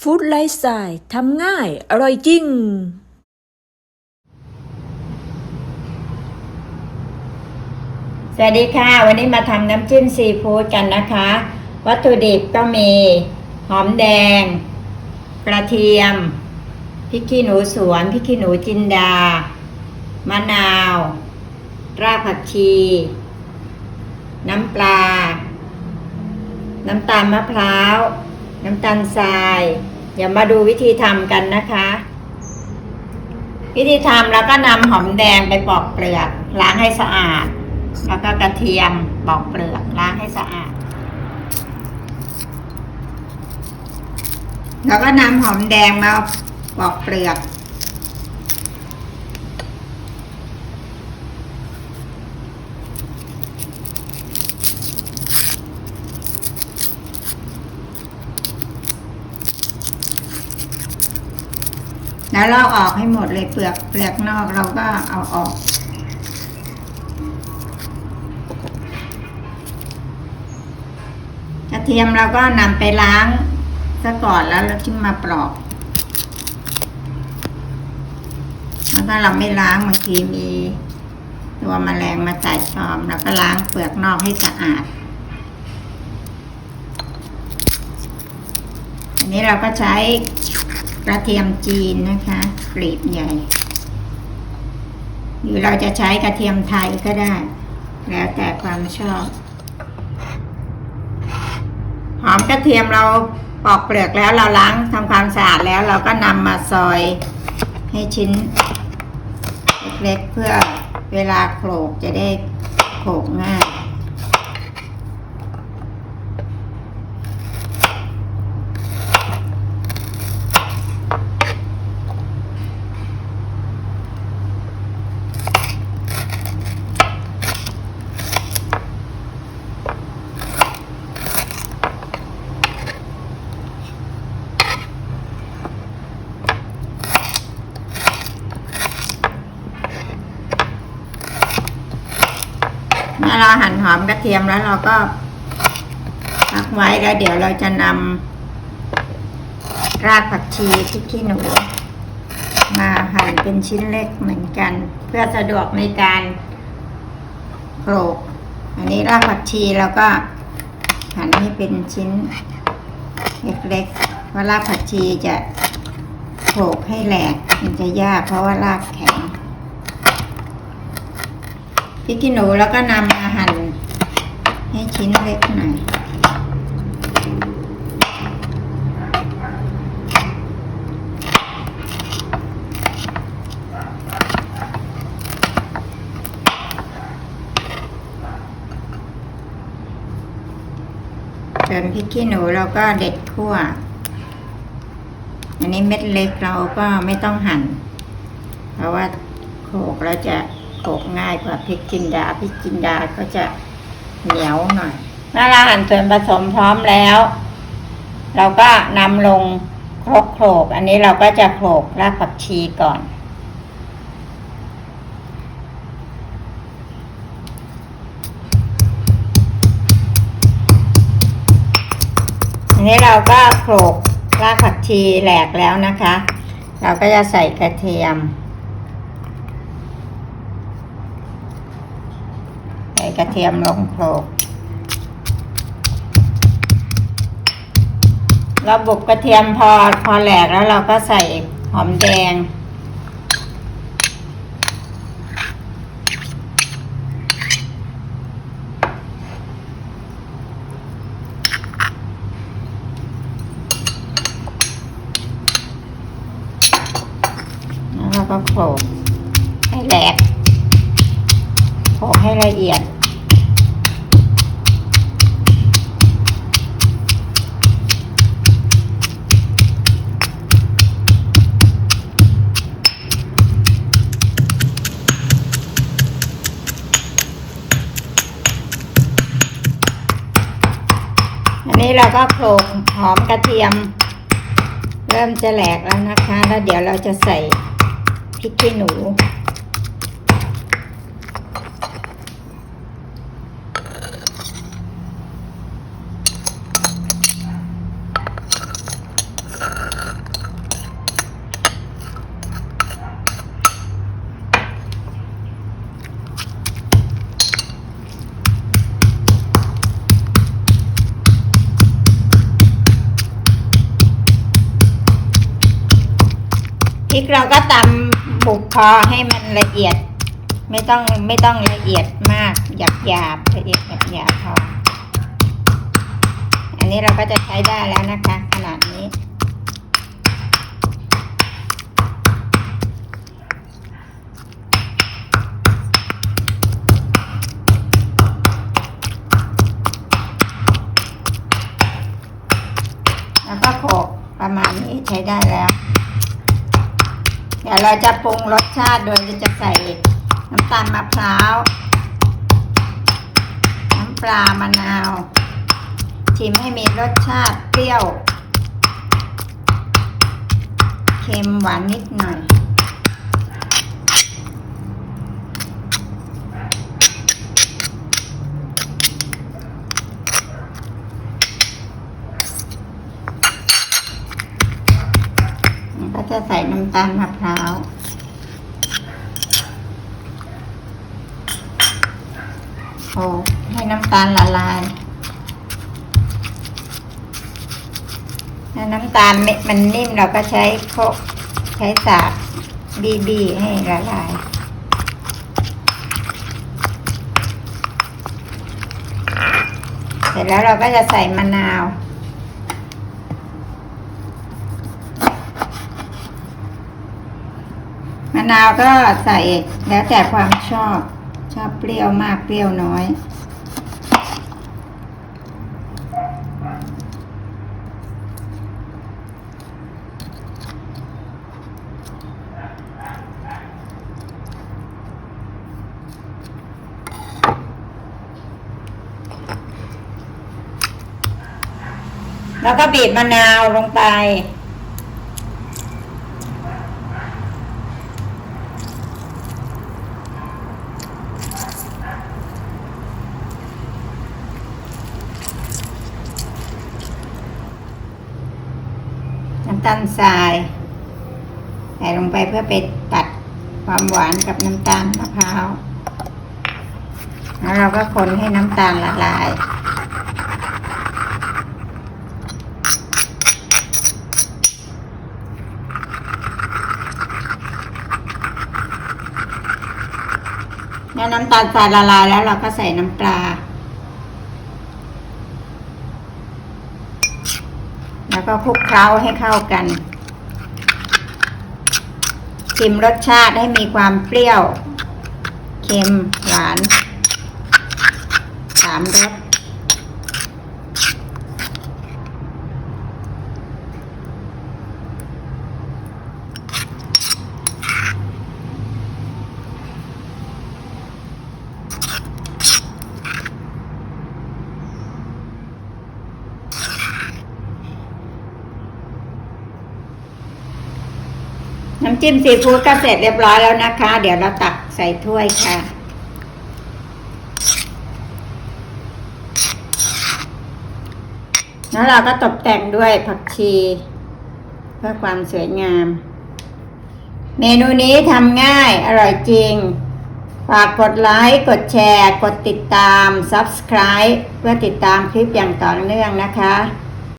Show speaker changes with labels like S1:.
S1: ฟู้ดไลฟ์สไตล์ทำง่าย อร่อยจริง
S2: สวัสดีค่ะ วันนี้มาทำน้ำจิ้มซีฟู้ดกันนะคะ วัตถุดิบก็มี หอมแดง กระเทียมพริกขี้หนูสวนพริกขี้หนูจินดา มะนาว รากผักชี น้ำปลา น้ำตาลมะพร้าว น้ำตาลทราย เดี๋ยวมาดูวิธีทำกันนะคะ วิธีทำแล้วก็นำหอมแดงไปปอกเปลือกล้างให้สะอาด แล้วก็กระเทียมปอกเปลือกล้างให้สะอาด แล้วก็นำหอมแดงมาปอกเปลือก แล้วเราออกให้หมดเลยเปลือกเปลือกนอกเราก็เอาออก กระเทียมเราก็นำไปล้างซะก่อนแล้วเราขึ้นมาปลอกแล้วก็เราไม่ล้างบางทีมีตัวแมลงมาไต่ตอมแล้วก็ล้างเปลือกนอกให้สะอาด อันนี้เราก็ใช้ กระเทียมจีนนะคะกรีบใหญ่ หรือเราจะใช้กระเทียมไทยก็ได้ แล้วแต่ความชอบ หอมกระเทียมเราปอกเปลือกแล้วเราล้างทำความสะอาดแล้วเราก็นำมาซอยให้ชิ้นเล็กๆเพื่อเวลาโขลกจะได้โขลกง่าย หั่นหอมกระเทียมแล้วเราก็พักไว้แล้วเดี๋ยวเราจะนำรากผักชีพริกขี้หนู มาหั่นเป็นชิ้นเล็กเหมือนกัน เพื่อสะดวกในการโขลกอันนี้รากผักชีเราก็หั่นให้เป็นชิ้นเล็กๆเพราะรากผักชีจะโขลกให้แหลกมันจะยากเพราะว่ารากแข็ง ริกขี้หนูแล้วก็นำมาหั่นให้ชิ้นเล็กหน่อยส่วนพริกขี้หนูเราก็เด็ดขั้วอันนี้เม็ดเล็กเราก็ไม่ต้องหั่น เพราะว่าโขลกแล้วจะ โขกง่ายกว่าพริกจินดาพริกจินดาก็จะเหนียวหน่อยเมื่อเราหั่นส่วนผสมพร้อมแล้ว เราก็นำลงครกโขลก อันนี้เราก็จะโขลกรากผักชีก่อน อันนี้เราก็โขลกรากผักชีแหลกแล้วนะคะ เราก็จะใส่กระเทียม ใส่ กระเทียมลงโขลกเราบุกกระเทียมพอพอแหลกแล้วเราก็ใส่หอมแดง แล้วก็โขลกให้แหลกโขลกให้ละเอียด ก็โขลกหอมกระเทียม เริ่มจะแหลกแล้วนะคะ แล้วเดี๋ยวเราจะใส่พริกขี้หนู กเราก็ตำบุกพอให้มันละเอียด ไม่ต้องไม่ต้องละเอียดมากหยาบหยาบละเอียดหยาบหยาบพออันนี้เราก็จะใช้ได้แล้วนะคะ ขนาดนี้ แล้วก็โขกประมาณนี้ใช้ได้แล้ว ดี๋ยวเราจะปรุงรสชาติโดยจะใส่น้ำตาลมะพร้าว น้ำปลามะนาว ชิมให้มีรสชาติเปรี้ยว เค็มหวานนิดหน่อย ก็จะใส่ น้ำตาลมะพร้าวโอ้ให้น้ำตาลละลายถ้าน้ำตาลม,มันนิ่มเราก็ใช้โคกใช้สากบีบีให้ละลายเสร็จแล้วเราก็จะใส่มะนาว มะ นาวก็ใส่แล้วแต่ความชอบ ชอบเปรี้ยวมากเปรี้ยวน้อยแล้วก็บีบมะนาวลงไปำตาลทรายใส่ลงไปเพื่อไปตัดความหวานกับน้ำตาลมะพร้าว แล้วเราก็คนให้น้ำตาลละลาย แล้วน้ำตาลทรายละลายแล้วเราก็ใส่น้ำปลา แล้วก็คลุกเคล้าให้เข้ากัน ชิมรสชาติให้มีความเปรี้ยว เค็ม หวานสามรส น้ำจิ้มซีฟู้ดก็เสร็จเรียบร้อยแล้วนะคะ เดี๋ยวเราตักใส่ถ้วยค่ะ แล้วเราก็ตกแต่งด้วยผักชี เพื่อความสวยงาม เมนูนี้ทำง่ายอร่อยจริง ฝากกดไลค์ กดแชร์ กดติดตาม Subscribe เพื่อติดตามคลิปอย่างต่อเนื่องนะคะ